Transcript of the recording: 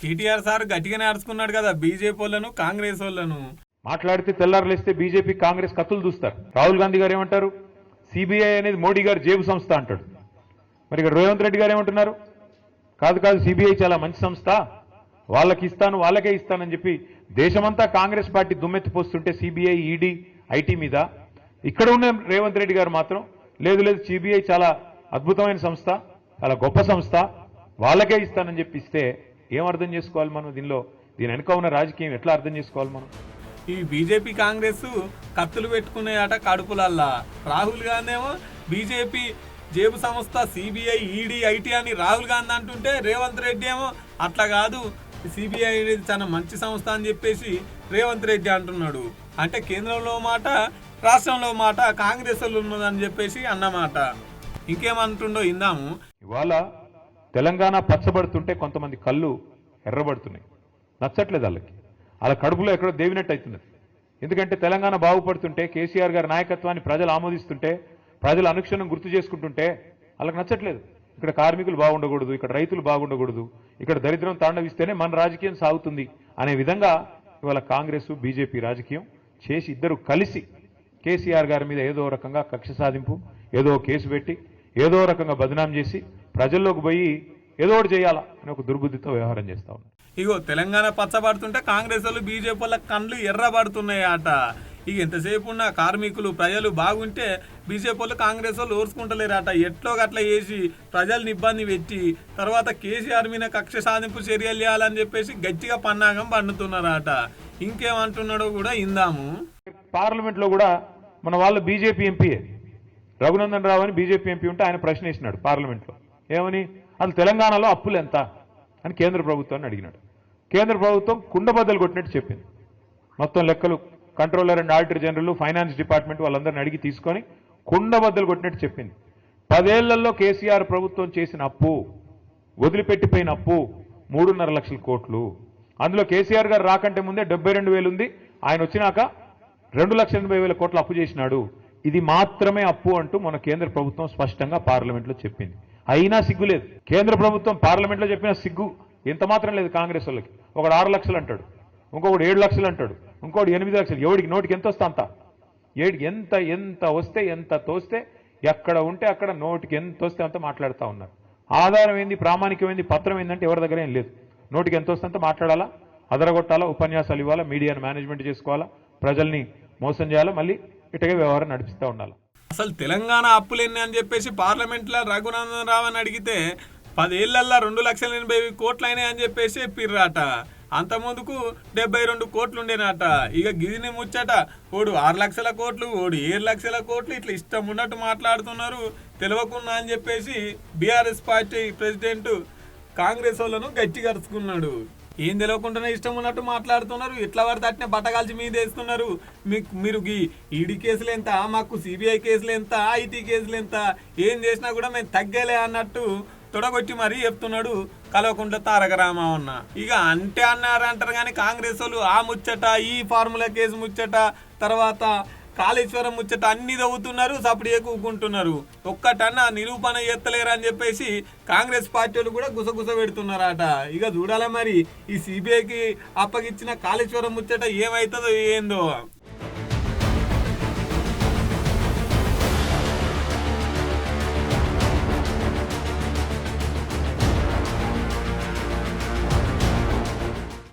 KTR sir గట్టిగానే అరుచుకున్నాడు కదా BJP వాళ్ళను కాంగ్రెస్ వాళ్ళను. మాట్లాడితే తెల్లారులేస్తే బీజేపీ కాంగ్రెస్ కత్తులు చూస్తారు రాహుల్ గాంధీ గారు ఏమంటారు? సిబిఐ అనేది మోడీ గారు జేబు సంస్థ అంటాడు. మరి ఇక్కడ రేవంత్ రెడ్డి గారు ఏమంటున్నారు? కాదు కాదు సిబిఐ చాలా మంచి సంస్థ. వాళ్ళకి ఇస్తాను వాళ్ళకే ఇస్తానని చెప్పి దేశమంతా కాంగ్రెస్ పార్టీ దుమ్మెత్తిపోస్తుంటే సిబిఐ ఈడీ ఐటీ మీద. ఇక్కడ ఉన్న రేవంత్ రెడ్డి గారు మాత్రం లేదు లేదు సిబిఐ చాలా అద్భుతమైన సంస్థ చాలా గొప్ప సంస్థ. వాళ్ళకే ఇస్తానని చెప్పి ఇస్తే ఏం అర్థం చేసుకోవాలి మనం దీనిలో? దీని వెనుక ఉన్న రాజకీయం ఎట్లా అర్థం చేసుకోవాలి మనం? ఈ బీజేపీ కాంగ్రెస్ కత్తులు పెట్టుకున్నాయట కడుపులల్లా. రాహుల్ గాంధీ ఏమో బీజేపీ జేబు సంస్థ సిబిఐ ఈడీ ఐటీ అని రాహుల్ గాంధీ అంటుంటే రేవంత్ రెడ్డి ఏమో అట్లా కాదు. సిబిఐ అనేది చాలా మంచి సంస్థ అని చెప్పేసి రేవంత్ రెడ్డి అంటున్నాడు. అంటే కేంద్రంలో మాట రాష్ట్రంలో మాట కాంగ్రెస్ వాళ్ళు ఉన్నదని చెప్పేసి అన్నమాట. ఇంకేమంటుండో ఇందాము ఇవాళ తెలంగాణ పచ్చబడుతుంటే కొంతమంది కళ్ళు ఎర్రబడుతున్నాయి. నచ్చట్లేదు వాళ్ళకి. వాళ్ళ కడుపులో ఎక్కడో దేవినట్టు అవుతున్నది. ఎందుకంటే తెలంగాణ బాగుపడుతుంటే కేసీఆర్ గారి నాయకత్వాన్ని ప్రజలు ఆమోదిస్తుంటే ప్రజలు అనుక్షణం గుర్తు చేసుకుంటుంటే వాళ్ళకి నచ్చట్లేదు. ఇక్కడ కార్మికులు బాగుండకూడదు ఇక్కడ రైతులు బాగుండకూడదు ఇక్కడ దరిద్రం తాండవిస్తేనే మన రాజకీయం సాగుతుంది అనే విధంగా ఇవాళ కాంగ్రెస్ బీజేపీ రాజకీయం చేసి ఇద్దరు కలిసి కేసీఆర్ గారి మీద ఏదో రకంగా కక్ష సాధింపు ఏదో కేసు పెట్టి ఏదో రకంగా బదనాం చేసి ప్రజల్లోకి పోయి ఏదో ఒకటి చేయాలా అని ఒక దుర్బుద్ధితో వ్యవహారం చేస్తా ఉన్నారు ఇగో తెలంగాణ పచ్చబడుతుంటే కాంగ్రెస్ వాళ్ళు బీజేపీ వాళ్ళ కళ్ళు ఎర్రబడుతున్నాయి అట ఇక ఎంతసేపు ఉన్న కార్మికులు ప్రజలు బాగుంటే బీజేపీ వాళ్ళు కాంగ్రెస్ వాళ్ళు ఓర్చుకుంటలేరట. ఎట్లో గట్ల చేసి ప్రజల్ని ఇబ్బంది పెట్టి తర్వాత కేసీఆర్ మీద కక్ష సాధింపు చర్యలు చేయాలని చెప్పేసి గట్టిగా పన్నాగం పండుతున్నారట. ఇంకేమంటున్నాడో కూడా ఇందాము. పార్లమెంట్లో కూడా మన వాళ్ళు బీజేపీ ఎంపీయే. రఘునందన్ రావు అని బీజేపీ ఎంపీ ఉంటే ఆయన ప్రశ్న వేసినాడు ఏమని? అసలు తెలంగాణలో అప్పులు ఎంత? అని కేంద్ర ప్రభుత్వాన్ని అడిగినాడు. కేంద్ర ప్రభుత్వం కుండబద్దలు కొట్టినట్టు చెప్పింది. మొత్తం లెక్కలు controller and auditor general finance department వాళ్ళందరిని అడిగి తీసుకొని కుండబద్దలు కొట్టినట్టు చెప్పింది. పదేళ్ళలో కేసీఆర్ ప్రభుత్వం చేసిన అప్పు వదిలిపెట్టిపోయిన అప్పు మూడున్నర లక్షల కోట్లు. అందులో కేసీఆర్ గారు రాకంటే ముందే డెబ్బై రెండు వేలు ఉంది. ఆయన వచ్చినాక రెండు లక్షల ఎనభై వేల కోట్లు అప్పు చేసినాడు. ఇది మాత్రమే అప్పు అంటూ మన కేంద్ర ప్రభుత్వం స్పష్టంగా పార్లమెంట్లో చెప్పింది. అయినా సిగ్గు లేదు. కేంద్ర ప్రభుత్వం పార్లమెంట్లో చెప్పిన సిగ్గు ఎంత మాత్రం లేదు కాంగ్రెస్ వాళ్ళకి. ఒకడు ఆరు లక్షలు అంటాడు. ఇంకొకడు ఏడు లక్షలు అంటాడు. ఇంకోటి ఎనిమిది లక్షలు. ఎవడికి నోటికి ఎంత వస్తా అంత? ఏడికి ఎంత ఎంత వస్తే ఎంత తోస్తే ఎక్కడ ఉంటే అక్కడ నోటికి ఎంత వస్తే అంత మాట్లాడుతూ ఉన్నారు. ఆధారం ఏంది? ప్రామాణికమైంది పత్రం ఏంటంటే ఎవరి దగ్గర ఏం లేదు. నోటికి ఎంత వస్తే అంత మాట్లాడాలా? అదరగొట్టాలా? ఉపన్యాసాలు ఇవ్వాలా? మీడియాను మేనేజ్మెంట్ చేసుకోవాలా? ప్రజల్ని మోసం చేయాలా? మళ్ళీ ఇటగే వ్యవహారం నడిపిస్తూ ఉండాలి. అసలు తెలంగాణ అప్పులేని అని చెప్పేసి పార్లమెంట్లో రఘునందన్ రావు అని అడిగితే పదేళ్ళల్లో రెండు లక్షల ఎనభై కోట్లు అయినాయి అని చెప్పేసి చెప్పిర్రాట. అంత ముందుకు డెబ్బై రెండు కోట్లు ఉండేనట ఇక గిదిని ముచ్చట ఓడు ఆరు లక్షల కోట్లు ఓడు ఏడు లక్షల కోట్లు ఇట్లా ఇష్టం ఉన్నట్టు మాట్లాడుతున్నారు తెలియకుండా అని చెప్పేసి బీఆర్ఎస్ పార్టీ ప్రెసిడెంట్ కాంగ్రెస్ వాళ్ళను గట్టిగా కరుచుకున్నాడు. ఏం తెలియకుండా ఇష్టం ఉన్నట్టు మాట్లాడుతున్నారు. ఎట్లా పడితే అట్నే బట్టగాల్చి మీద వేస్తున్నారు? మీకు మీరు ఈడీ కేసులు ఎంత? మాకు సిబిఐ కేసులు ఎంత? ఐటీ కేసులు ఎంత? ఏం చేసినా కూడా మేము తగ్గలే అన్నట్టు తొడగొట్టి మరీ చెప్తున్నాడు కలవకుంట్ల తారక రామన్న ఇక అంటే అన్నారు అంటారు కానీ కాంగ్రెస్ వాళ్ళు ఆ ముచ్చట ఈ ఫార్ములా కేసు ముచ్చట తర్వాత కాళేశ్వరం ముచ్చట అన్ని తవ్వుతున్నారు సపడియే కూకుంటున్నారు ఒక్కటన్నా నిరూపణ ఎత్తలేరు అని చెప్పేసి కాంగ్రెస్ పార్టీలు కూడా గుసగుస పెడుతున్నారట. ఇక చూడాలా మరి ఈ సిబిఐకి అప్పగిచ్చిన కాళేశ్వరం ముచ్చట ఏమవుతుందో ఏందో.